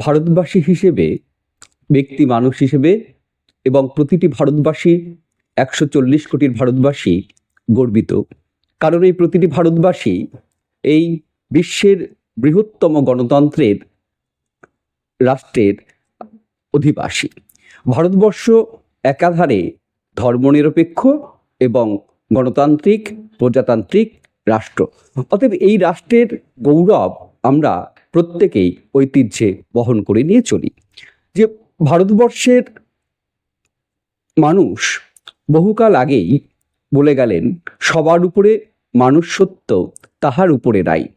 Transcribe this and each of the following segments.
ভারতবাসী হিসেবে, ব্যক্তি মানুষ হিসেবে এবং প্রতিটি ভারতবাসী একশো চল্লিশ কোটির ভারতবাসী গর্বিত। কারণ এই প্রতিটি ভারতবাসী এই বিশ্বের বৃহত্তম গণতন্ত্রের রাষ্ট্রের অধিবাসী। ভারতবর্ষ একাধারে ধর্মনিরপেক্ষ এবং গণতান্ত্রিক, প্রজাতান্ত্রিক রাষ্ট্র। অতএব এই রাষ্ট্রের গৌরব আমরা প্রত্যেকেই ঐতিহ্যে বহন করে নিয়ে চলি। যে ভারতবর্ষের মানুষ বহুকাল আগেই বলে গেলেন, সবার উপরে মানুষ সত্য তাহার উপরে নাই।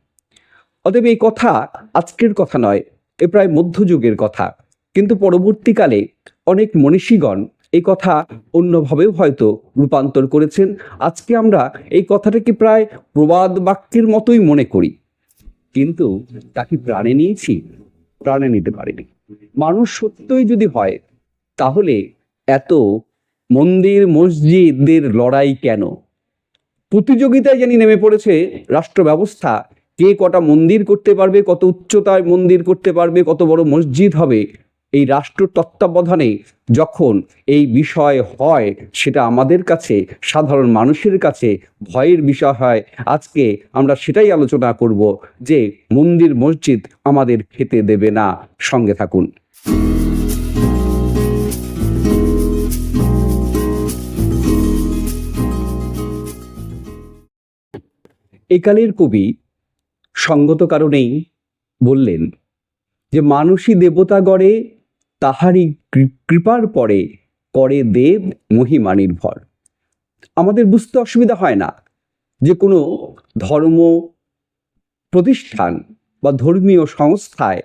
অতএব এই কথা আজকের কথা নয়, এ প্রায় মধ্যযুগের কথা। কিন্তু পরবর্তীকালে অনেক মনীষীগণ এই কথা অন্যভাবেও হয়তো রূপান্তর করেছেন। আজকে আমরা এই কথাটাকে প্রায় প্রবাদ বাক্যের মতোই মনে করি। কিন্তু তাকে প্রাণে নিয়েছি, প্রাণে নিতে পারিনি। মানুষ সত্যই যদি হয়, তাহলে এত মন্দির মসজিদদের লড়াই কেন? প্রতিযোগিতায় জানি নেমে পড়েছে, রাষ্ট্র ব্যবস্থা, কে কটা মন্দির করতে পারবে, কত উচ্চতায় মন্দির করতে পারবে, কত বড় মসজিদ হবে এই রাষ্ট্র তত্ত্বাবধানে যখন এই বিষয় হয়, সেটা আমাদের কাছে, সাধারণ মানুষের কাছে ভয়ের বিষয় হয়। আজকে আমরা সেটাই আলোচনা করব যে মন্দির মসজিদ আমাদের খেতে দেবে না। সঙ্গে থাকুন। একালের কবি সঙ্গত কারণেই বললেন যে, মানুষই দেবতা গড়ে তাহারই কৃপার পরে করে দেব মহিমা নির্ভর। আমাদের বুঝতে অসুবিধা হয় না যে কোনো ধর্ম প্রতিষ্ঠান বা ধর্মীয় সংস্থায়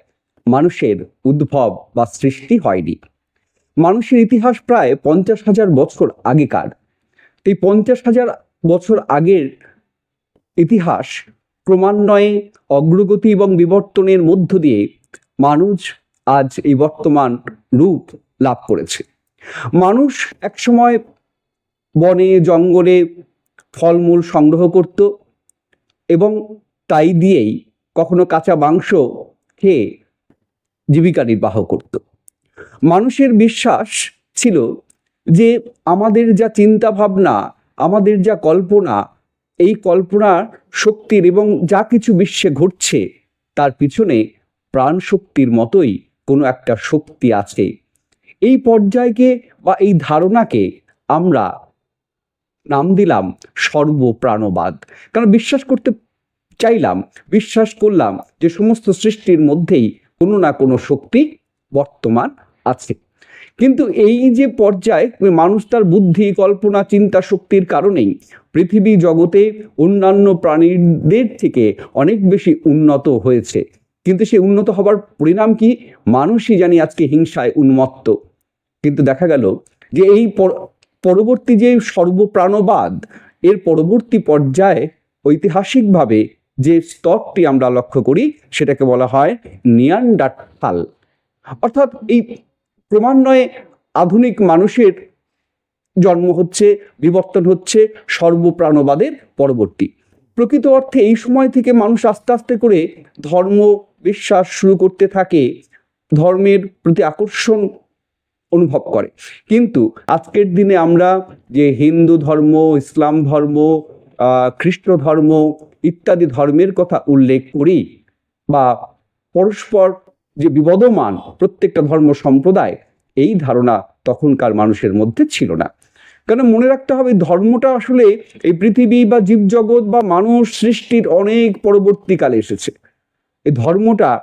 মানুষের উদ্ভব বা সৃষ্টি হয়নি। মানুষের ইতিহাস প্রায় পঞ্চাশ হাজার বছর আগেকার। এই পঞ্চাশ হাজার বছর আগের ইতিহাস ক্রমান্বয়ে অগ্রগতি এবং বিবর্তনের মধ্য দিয়ে মানুষ আজ এই বর্তমান রূপ লাভ করেছে। মানুষ একসময় বনে, জঙ্গলে ফলমূল সংগ্রহ করত এবং তাই দিয়েই কখনো কাঁচা মাংস খেয়ে জীবিকা নির্বাহ করত। মানুষের বিশ্বাস ছিল যে আমাদের যা চিন্তা ভাবনা আমাদের যা কল্পনা, এই কল্পনার শক্তির এবং যা কিছু বিশ্বে ঘটছে, তার পিছনে প্রাণ শক্তির মতোই কোনো একটা শক্তি আছে। এই পর্যায়কে বা এই ধারণাকে আমরা নাম দিলাম সর্বপ্রাণবাদ। কারণ বিশ্বাস করতে চাইলাম, বিশ্বাস করলাম যে সমস্ত সৃষ্টির মধ্যেই কোনো না কোনো শক্তি বর্তমান আছে। কিন্তু এই যে পর্যায়ে, মানুষ তার বুদ্ধি, কল্পনা, চিন্তা শক্তির কারণেই পৃথিবী জগতে অন্যান্য প্রাণীদের থেকে অনেক বেশি উন্নত হয়েছে। কিন্তু সেই উন্নত হবার পরিণাম কি? মানুষই জানি আজকে হিংসায় উন্মত্ত। কিন্তু দেখা গেল যে এই পরবর্তী যে সর্বপ্রাণবাদ, এর পরবর্তী পর্যায়ে ঐতিহাসিকভাবে যে স্তরটি আমরা লক্ষ্য করি, সেটাকে বলা হয় নিয়ান্ডারথাল অর্থাৎ এই ক্রমান্বয়ে আধুনিক মানুষের জন্ম হচ্ছে, বিবর্তন হচ্ছে সর্বপ্রাণবাদের পরবর্তী। প্রকৃত অর্থে এই সময় থেকে মানুষ আস্তে আস্তে করে ধর্ম বিশ্বাস শুরু করতে থাকে, ধর্মের প্রতি আকর্ষণ অনুভব করে। কিন্তু আজকের দিনে আমরা যে হিন্দু ধর্ম, ইসলাম ধর্ম খ্রিস্ট ধর্ম ইত্যাদি ধর্মের কথা উল্লেখ করি বা পরস্পর যে বিবদমান প্রত্যেকটা ধর্ম সম্প্রদায়, এই ধারণা তখনকার মানুষের মধ্যে ছিল না। কেন মনে রাখতে হবে, ধর্মটা আসলে এই পৃথিবী বা জীবজগৎ বা মানুষ সৃষ্টির অনেক পরবর্তীকালে এসেছে। এই ধর্মটা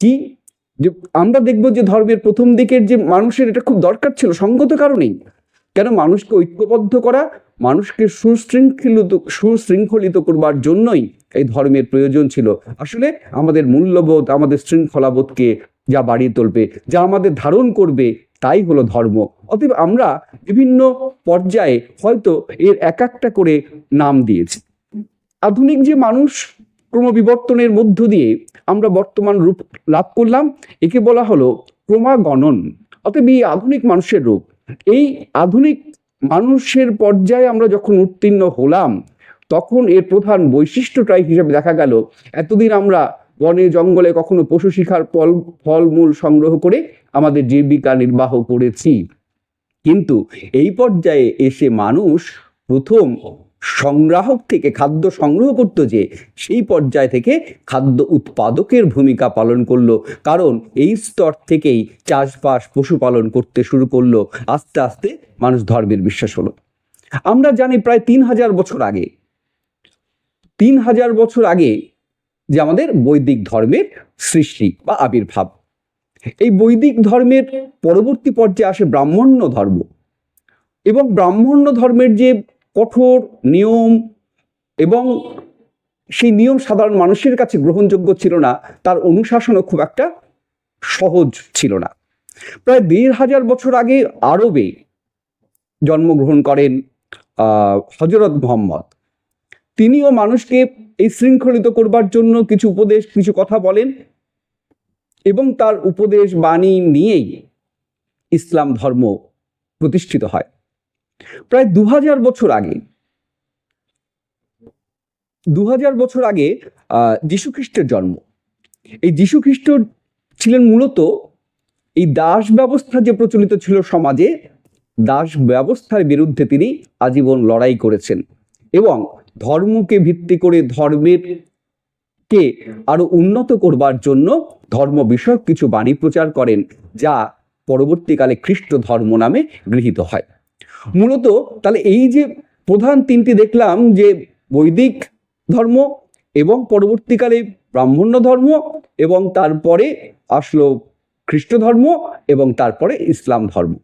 কি? যে আমরা দেখব যে ধর্মের প্রথম দিকের যে মানুষের এটা খুব দরকার ছিল, সঙ্গত কারণেই। কেন? মানুষকে ঐক্যবদ্ধ করা, মানুষকে সুশৃঙ্খলিত সুশৃঙ্খলিত করবার জন্যই এই ধর্মের প্রয়োজন ছিল। আসলে আমাদের মূল্যবোধ, আমাদের শৃঙ্খলাবোধকে যা বাড়িয়ে তুলবে, যা আমাদের ধারণ করবে, তাই হলো ধর্ম। অতএব আমরা বিভিন্ন পর্যায়ে হয়তো এর এক একটা করে নাম দিয়েছি। আধুনিক যে মানুষ ক্রমবিবর্তনের মধ্য দিয়ে আমরা বর্তমান রূপ লাভ করলাম। একে বলা হলো ক্রমাগণন, অতএব এই আধুনিক মানুষের রূপ। এই আধুনিক মানুষের পর্যায়ে আমরা যখন উত্তীর্ণ হলাম, তখন এর প্রধান বৈশিষ্ট্যটাই হিসেবে দেখা গেল। এতদিন আমরা বনে, জঙ্গলে কখনো পশু শিখার ফল, ফলমূল সংগ্রহ করে আমাদের জীবিকা নির্বাহ করেছি। কিন্তু এই পর্যায়ে এসে মানুষ প্রথম সংগ্রাহক থেকে খাদ্য সংগ্রহ করতো যে, সেই পর্যায় থেকে খাদ্য উৎপাদকের ভূমিকা পালন করল। কারণ এই স্তর থেকেই চাষবাস, পশুপালন করতে শুরু করল। আস্তে আস্তে মানুষ ধর্মের বিশ্বাস হলো। আমরা জানি প্রায় তিন হাজার বছর আগে, তিন হাজার বছর আগে যে আমাদের বৈদিক ধর্মের সৃষ্টি বা আবির্ভাব। এই বৈদিক ধর্মের পরবর্তী পর্যায়ে আসে ব্রাহ্মণ্য ধর্ম। এবং ব্রাহ্মণ্য ধর্মের যে কঠোর নিয়ম এবং সেই নিয়ম সাধারণ মানুষের কাছে গ্রহণযোগ্য ছিল না, তার অনুশাসনও খুব একটা সহজ ছিল না। প্রায় দেড় হাজার বছর আগে আরবে জন্মগ্রহণ করেন হজরত মোহাম্মদ। তিনিও মানুষকে এই শৃঙ্খলিত করবার জন্য কিছু উপদেশ, কিছু কথা বলেন এবং তার উপদেশ বাণী নিয়েই ইসলাম ধর্ম প্রতিষ্ঠিত হয়। প্রায় দু হাজার বছর আগে দু হাজার বছর আগে আহ, যীশুখ্রিস্টের জন্ম। এই যীশুখ্রিস্ট ছিলেন মূলত এই দাস ব্যবস্থা যে প্রচলিত ছিল সমাজে দাস ব্যবস্থার বিরুদ্ধে তিনি আজীবন লড়াই করেছেন এবং ধর্মকে ভিত্তি করে ধর্মের কে আরও উন্নত করবার জন্য ধর্ম বিষয়ক কিছু বাণী প্রচার করেন যা পরবর্তীকালে খ্রিস্ট ধর্ম নামে গৃহীত হয়। মূলত তাহলে এই যে প্রধান তিনটি দেখলাম যে বৈদিক ধর্ম এবং পরবর্তীকালে ব্রাহ্মণ্য ধর্ম এবং তারপরে আসলো খ্রিস্ট ধর্ম এবং তারপরে ইসলাম ধর্ম।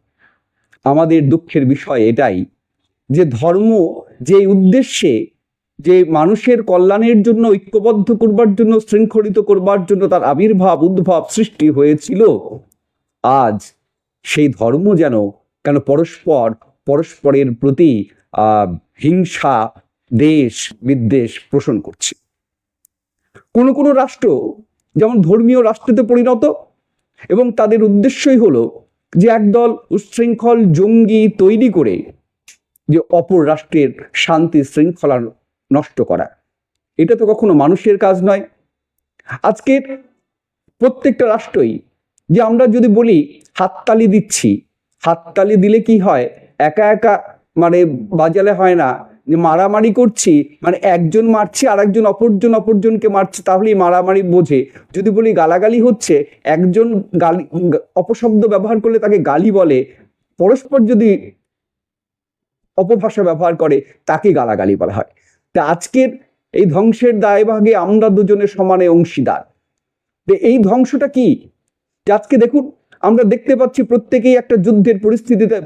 আমাদের দুঃখের বিষয় এটাই যে ধর্ম যে উদ্দেশ্যে যে মানুষের কল্যাণের জন্য ঐক্যবদ্ধ করবার জন্য, শৃঙ্খলিত করবার জন্য তার আবির্ভাব, উদ্ভব সৃষ্টি হয়েছিল, আজ সেই ধর্ম যেন কেন পরস্পর পরস্পরের প্রতি হিংসা, দেশ, বিদ্বেষ পোষণ করছে। কোনো কোনো রাষ্ট্র, যেমন ধর্মীয় রাষ্ট্রতে পরিণত, এবং তাদের উদ্দেশ্যই হলো যে একদল উচ্ছৃঙ্খল জঙ্গি তৈরি করে যে অপর রাষ্ট্রের শান্তি শৃঙ্খলা নষ্ট করা। এটা তো কখনো মানুষের কাজ নয়। আজকের প্রত্যেকটা রাষ্ট্রই, যে আমরা যদি বলি হাততালি দিচ্ছি, হাততালি দিলে কি হয়? একা একা মানে বাজালে হয় না। যে মারামারি করছি মানে একজন মারছে আর একজন অপরজন অপরজনকে মারছে, তাহলেই মারামারি বোঝে। যদি বলি গালাগালি হচ্ছে, একজন গালি, অপশব্দ ব্যবহার করলে তাকে গালি বলে। পরস্পর যদি অপভাষা ব্যবহার করে, তাকে গালাগালি বলা হয়। তা আজকের এই ধ্বংসের দায়ভাগে আমরা দুজনে সমানে অংশীদার। এই ধ্বংসটা কি? আজকে দেখুন, আমরা দেখতে পাচ্ছি প্রত্যেকেই একটা যুদ্ধের পরিস্থিতিতে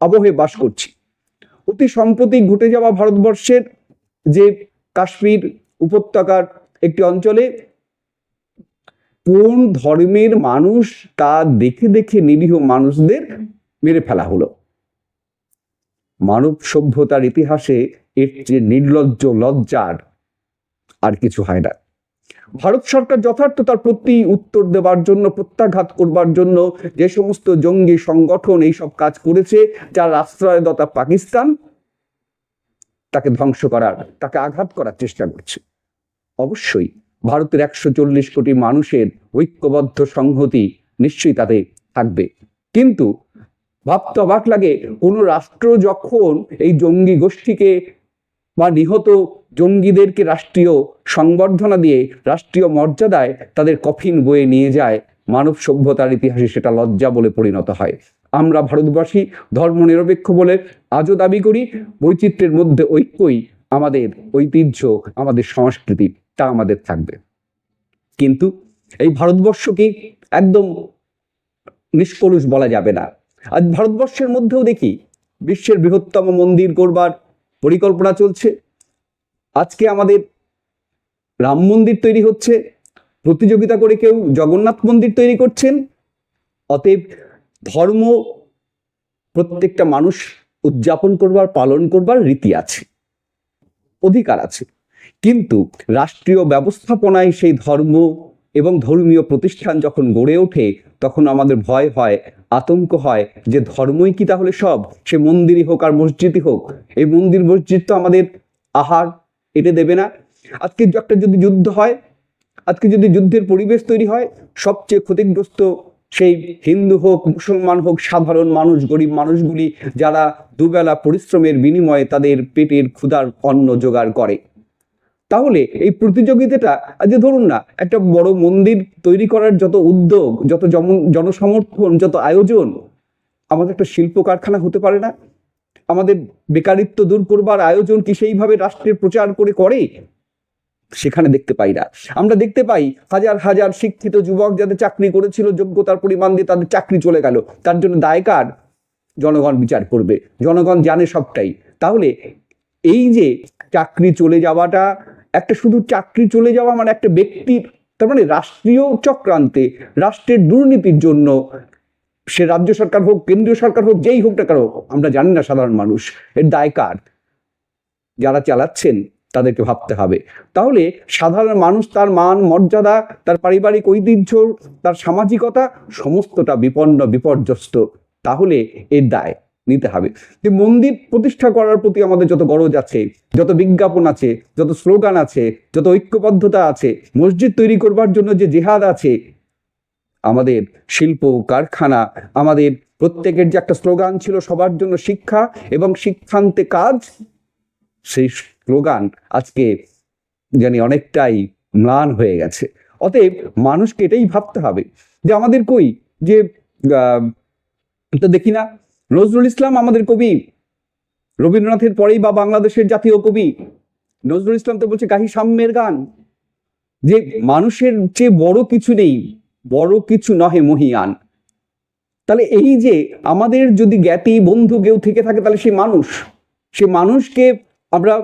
আবহে বাস করছি। অতি সম্প্রতি ঘটে যাওয়া ভারতবর্ষের যে কাশ্মীর উপত্যকার একটি অঞ্চলে কোন ধর্মের মানুষ তা দেখে দেখে নিরীহ মানুষদের মেরে ফেলা হলো। মানব সভ্যতার ইতিহাসে এর যে নির্লজ্জ লজ্জার আর কিছু হয় না। ভারত সরকার যথার্থ তার প্রতি উত্তর দেবার জন্য, প্রত্যাঘাত করবার জন্য যে সমস্ত জঙ্গি সংগঠন এইসব কাজ করেছে, যার আশ্রয়দাতা পাকিস্তান, তাকে ধ্বংস করার, তাকে আঘাত করার চেষ্টা করছে। অবশ্যই ভারতের একশো চল্লিশ কোটি মানুষের ঐক্যবদ্ধ সংহতি নিশ্চয়ই তাতে থাকবে। কিন্তু ভাবতে অবাক লাগে, কোনো রাষ্ট্র যখন এই জঙ্গি গোষ্ঠীকে বা নিহত জঙ্গিদেরকে রাষ্ট্রীয় সংবর্ধনা দিয়ে রাষ্ট্রীয় মর্যাদায় তাদের কফিন বয়ে নিয়ে যায় মানব সভ্যতার ইতিহাসে সেটা লজ্জা বলে পরিণত হয়। আমরা ভারতবাসী ধর্মনিরপেক্ষ বলে আজও দাবি করি, বৈচিত্র্যের মধ্যে ঐক্যই আমাদের ঐতিহ্য, আমাদের সংস্কৃতি, তা আমাদের থাকবে। কিন্তু এই ভারতবর্ষকে একদম নিষ্কলুষ বলা যাবে না। আজ ভারতবর্ষের মধ্যেও দেখি, বিশ্বের বৃহত্তম মন্দির করবার পরিকল্পনা চলছে। আজকে আমাদের রাম মন্দির তৈরি হচ্ছে। প্রতিযোগিতা করে কেউ জগন্নাথ মন্দির তৈরি করছেন। অতএব ধর্ম প্রত্যেকটা মানুষ উদযাপন করবার, পালন করবার রীতি আছে, অধিকার আছে। কিন্তু রাষ্ট্রীয় ব্যবস্থাপনায় সেই ধর্ম এবং ধর্মীয় প্রতিষ্ঠান যখন গড়ে ওঠে তখন আমাদের ভয় হয়, আতঙ্ক হয় যে ধর্মই কি তাহলে সব? সে মন্দিরই হোক আর মসজিদই হোক। এই মন্দির মসজিদ তো আমাদের আহার, এটা দেবে না। আজকে একটা যদি যুদ্ধ হয়, আজকে যদি যুদ্ধের পরিবেশ তৈরি হয়, সবচেয়ে ক্ষতিগ্রস্ত সেই হিন্দু হোক, মুসলমান হোক, সাধারণ মানুষ, গরিব মানুষগুলি যারা দুবেলা পরিশ্রমের বিনিময়ে তাদের পেটের ক্ষুধার অন্ন জোগাড় করে। তাহলে এই প্রতিযোগিতাটা, আজ ধরুন না, একটা বড় মন্দির তৈরি করার যত উদ্যোগ, যত জন- জনসমর্থন, যত আয়োজন, আমাদের একটা শিল্প কারখানা হতে পারে না? আমাদের বেকারিত্ব দূর করবার আয়োজন কি সেইভাবে রাষ্ট্রের প্রচার করে করে? সেখানে দেখতে পাই না। আমরা দেখতে পাই হাজার হাজার শিক্ষিত যুবক যাদের চাকরি করেছিল, যোগ্যতার পরিমাণ দিয়ে তাদের চাকরি চলে গেল। তার জন্য দায়কার জনগণ বিচার করবে। জনগণ জানে সবটাই। তাহলে এই যে চাকরি চলে যাওয়াটা একটা শুধু চাকরি চলে যাওয়া মানে একটা ব্যক্তির তার মানে রাষ্ট্রীয় চক্রান্তে, রাষ্ট্রের দুর্নীতির জন্য, সে রাজ্য সরকার হোক, কেন্দ্রীয় সরকার হোক, যেই হোক না কারও আমরা জানি না সাধারণ মানুষ, এর দায় কার? যারা চালাচ্ছেন, তাদেরকে ভাবতে হবে। তাহলে সাধারণ মানুষ তার মান, মর্যাদা, তার পারিবারিক ঐতিহ্য, তার সামাজিকতা, সমস্তটা বিপন্ন, বিপর্যস্ত, তাহলে এর দায়। নিতে হবে। যে মন্দির প্রতিষ্ঠা করার প্রতি আমাদের যত গরজ আছে, যত বিজ্ঞাপন আছে, যত স্লোগান আছে, যত ঐক্যবদ্ধতা আছে, মসজিদ তৈরি করবার জন্য যে জেহাদ আছে, আমাদের শিল্প কারখানা, আমাদের প্রত্যেকের যে একটা স্লোগান ছিল সবার জন্য শিক্ষা এবং শিক্ষান্তে কাজ, সেই স্লোগান আজকে জানি অনেকটাই ম্লান হয়ে গেছে। অতএব মানুষকে এটাই ভাবতে হবে যে আমাদের কই? যে তো দেখি না নজরুল ইসলাম আমাদের কবি। রবীন্দ্রনাথের পরেই বা বাংলাদেশের জাতীয় কবি। নজরুল ইসলাম তো বলছে গাহি সাম্যের গান। যে মানুষের চেয়ে বড় কিছু নেই, বড় কিছু নহে মহিয়ান। তাহলে এই যে আমাদের যদি জ্ঞাতি বন্ধু কেউ থেকে থাকে, তাহলে সেই মানুষ। সে মানুষকে আমরা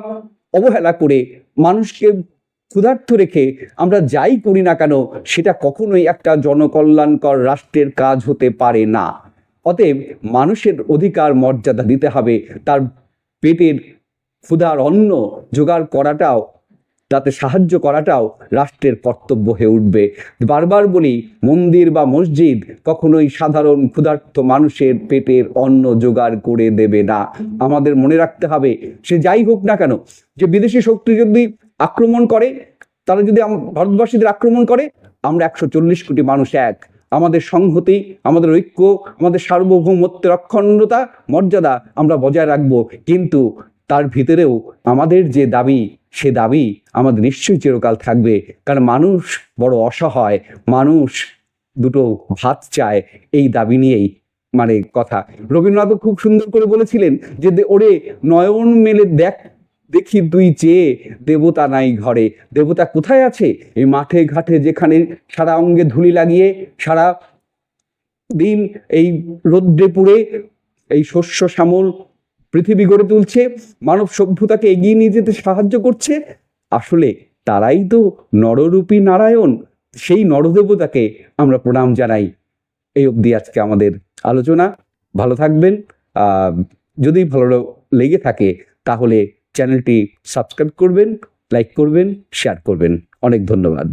অবহেলা করে, মানুষকে ক্ষুধার্ত রেখে আমরা যাই করি না কেন, সেটা কখনোই একটা জনকল্যাণকর রাষ্ট্রের কাজ হতে পারে না। অতএব মানুষের অধিকার মর্যাদা দিতে হবে, তার পেটের ক্ষুধার অন্ন জোগাড় করাটাও, তাতে সাহায্য করাটাও রাষ্ট্রের কর্তব্য হয়ে উঠবে। বারবার বলি, মন্দির বা মসজিদ কখনোই সাধারণ ক্ষুধার্ত মানুষের পেটের অন্ন জোগাড় করে দেবে না। আমাদের মনে রাখতে হবে, সে যাই হোক না কেন, যে বিদেশি শক্তি যদি আক্রমণ করে, তারা যদি ভারতবাসীদের আক্রমণ করে, আমরা একশো চল্লিশ কোটি মানুষ এক। আমাদের সংহতি, আমাদের ঐক্য, আমাদের সার্বভৌমত্বের অখণ্ডতা, মর্যাদা আমরা বজায় রাখব। কিন্তু তার ভিতরেও আমাদের যে দাবি, সে দাবি আমাদের নিশ্চয়ই চিরকাল থাকবে। কারণ মানুষ বড় অসহায়, মানুষ দুটো ভাত চায় এই দাবি নিয়েই। মানে কথা। রবীন্দ্রনাথ খুব সুন্দর করে বলেছিলেন যে ওরে নয়ন মেলে দেখ দেখি তুই চেয়ে দেবতা নাই ঘরে। দেবতা কোথায় আছে? এই মাঠে ঘাটে যেখানে সারা অঙ্গে ধুলি লাগিয়ে সারা দিন এই রৌদ্রে পুড়ে এই শস্য শ্যামল পৃথিবী গড়ে তুলছে, মানব সভ্যতাকে এগিয়ে নিয়ে যেতে সাহায্য করছে, আসলে তারাই তো নররূপী নারায়ণ। সেই নরদেবতাকে আমরা প্রণাম জানাই। এই অবধি আজকে আমাদের আলোচনা। ভালো থাকবেন। যদি ভালো লেগে থাকে, তাহলে চ্যানেলটি সাবস্ক্রাইব করবেন লাইক করবেন শেয়ার করবেন। অনেক ধন্যবাদ।